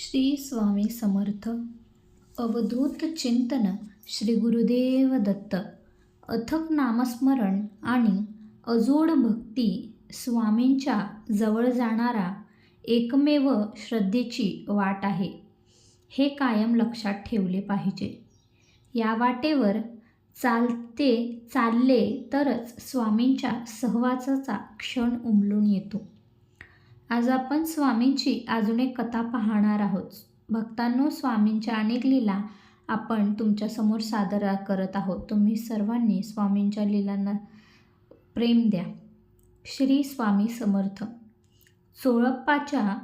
श्री स्वामी समर्थ. अवधूत चिंतन श्री गुरुदेव दत्त. अथक नामस्मरण आणि अजोड भक्ती स्वामींच्या जवळ जाणारा एकमेव श्रद्धेची वाट आहे. हे कायम लक्षात ठेवले पाहिजे. या वाटेवर चालते चालले तरच स्वामींच्या सहवासाचा क्षण उमलून येतो. आज आपण स्वामींची अजून एक कथा पाहणार आहोत. भक्तांनो स्वामींच्या अनेक लीला आपण तुमच्यासमोर सादर करत आहोत. तुम्ही सर्वांनी स्वामींच्या लीलांना प्रेम द्या. श्री स्वामी समर्थ. चोळप्पाच्या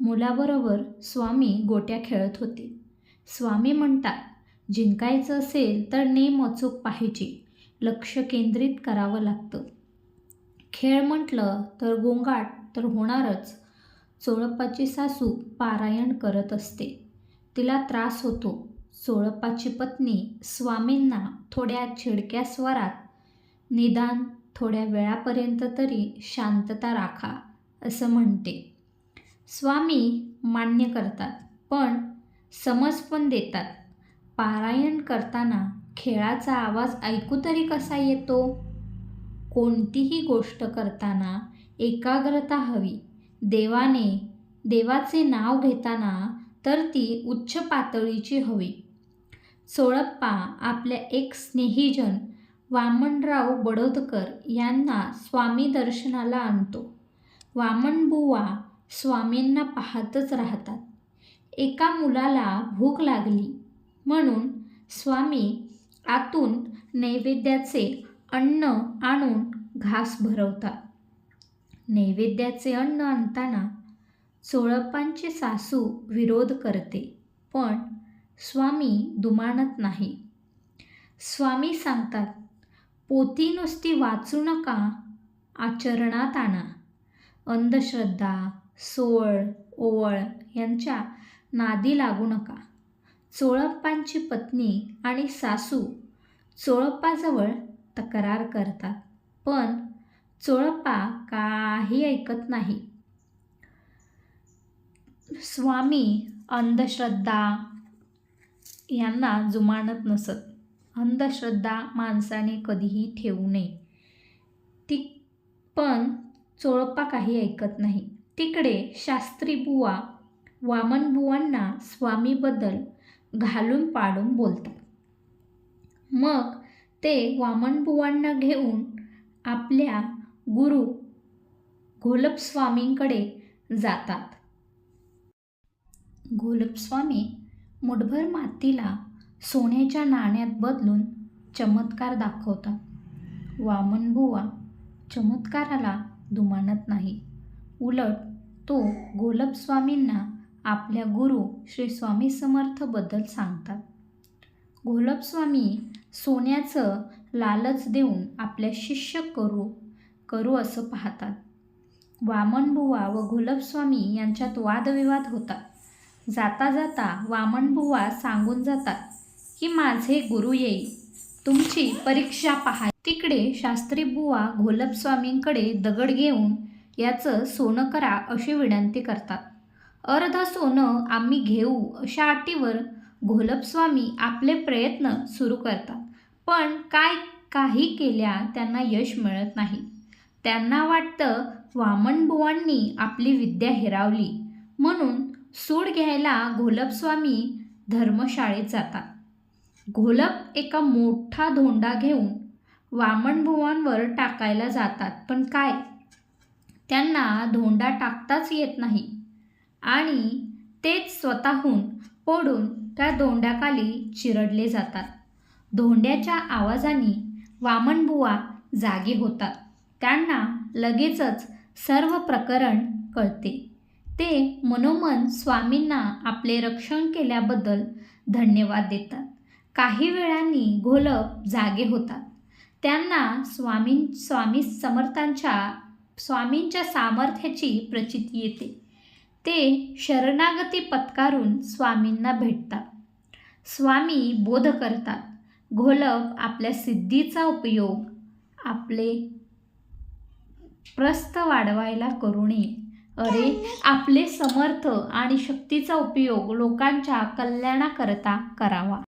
मुलाबरोबर स्वामी गोट्या खेळत होते. स्वामी म्हणतात जिंकायचं असेल तर नेम अचूक पाहिजे. लक्ष केंद्रित करावं लागतं. खेळ म्हटलं तर गोंगाट तर होणारच. चोळप्पाची सासू पारायण करत असते. तिला त्रास होतो. चोळप्पाची पत्नी स्वामींना थोड्या छिडक्या स्वरात निदान थोड्या वेळापर्यंत तरी शांतता राखा असं म्हणते. स्वामी मान्य करतात पण समज पण देतात. पारायण करताना खेळाचा आवाज ऐकू तरी कसा येतो? कोणतीही गोष्ट करताना एकाग्रता हवी. देवाने देवाचे नाव घेताना तर ती उच्च पातळीची हवी. सोळप्पा आपल्या एक स्नेहीजन वामनराव बडोदकर यांना स्वामी दर्शनाला आणतो. वामनबुवा स्वामींना पाहतच राहतात. एका मुलाला भूक लागली म्हणून स्वामी आतून नैवेद्याचे अन्न आणून घास भरवतात. नैवेद्याचे अन्न आणताना चोळप्पांची सासू विरोध करते पण स्वामी दुमानत नाही. स्वामी सांगतात पोती नुसती वाचू नका आचरणात आणा. अंधश्रद्धा सोळ ओवळ यांच्या नादी लागू नका. चोळप्पांची पत्नी आणि सासू चोळप्पाजवळ तक्रार करतात पण चोळप्पा काही ऐकत नाही. स्वामी अंधश्रद्धा यांना जुमानत नसत. अंधश्रद्धा माणसाने कधीही ठेवू नये. ती पण चोळप्पा काही ऐकत नाही. तिकडे शास्त्री बुवा वामन बुवांना स्वामीबद्दल घालून पाडून बोलतात. मग ते वामन बुवांना घेऊन आपल्या गुरु घोलपस्वामींकडे जातात. घोलपस्वामी मुठभर मातीला सोन्याच्या नाण्यात बदलून चमत्कार दाखवतात. वामनबुवा चमत्काराला दुमानत नाही. उलट तो घोलपस्वामींना आपल्या गुरु श्री स्वामी समर्थबद्दल सांगतात. घोलपस्वामी सोन्याचं लालच देऊन आपल्या शिष्य करू करू असं पाहतात. वामनबुवा व घोलपस्वामी यांच्यात वादविवाद होतात. जाता जाता वामनबुवा सांगून जातात की माझे गुरु येईल. तुमची परीक्षा पहा. तिकडे शास्त्री बुवा घोलपस्वामींकडे दगड घेऊन याचं सोनं करा अशी विनंती करतात. अर्धा सोनं आम्ही घेऊ अशा अटीवर घोलपस्वामी आपले प्रयत्न सुरू करतात. पण काय काही केल्या त्यांना यश मिळत नाही. त्यांना वाटतं वामनबुवांनी आपली विद्या हिरावली. म्हणून सूड घ्यायला घोलपस्वामी धर्मशाळेत जातात. घोलप एका मोठा धोंडा घेऊन वामनबुवांवर टाकायला जातात. पण काय? त्यांना धोंडा टाकताच येत नाही. आणि तेच स्वतःहून पडून त्या धोंड्याखाली चिरडले जातात. धोंड्याच्या आवाजाने वामनबुवा जागे होतात. त्यांना लगेचच सर्व प्रकरण कळते. ते मनोमन स्वामींना आपले रक्षण केल्याबद्दल धन्यवाद देतात. काही वेळांनी घोलप जागे होतात. त्यांना स्वामी स्वामी समर्थांच्या स्वामींच्या सामर्थ्याची प्रचिती येते. ते शरणागती पत्कारून स्वामींना भेटतात. स्वामी बोध करतात. घोलप आपल्या सिद्धीचा उपयोग आपले प्रस्थ वाढवायला करू नये. अरे आपले समर्थ आणि शक्तीचा उपयोग लोकांच्या कल्याणाकरता करावा.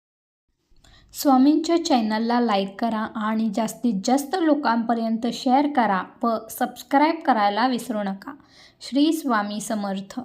स्वामींच्या चॅनलला लाईक करा आणि जास्तीत जास्त लोकांपर्यंत शेअर करा व सबस्क्राईब करायला विसरू नका. श्री स्वामी समर्थ.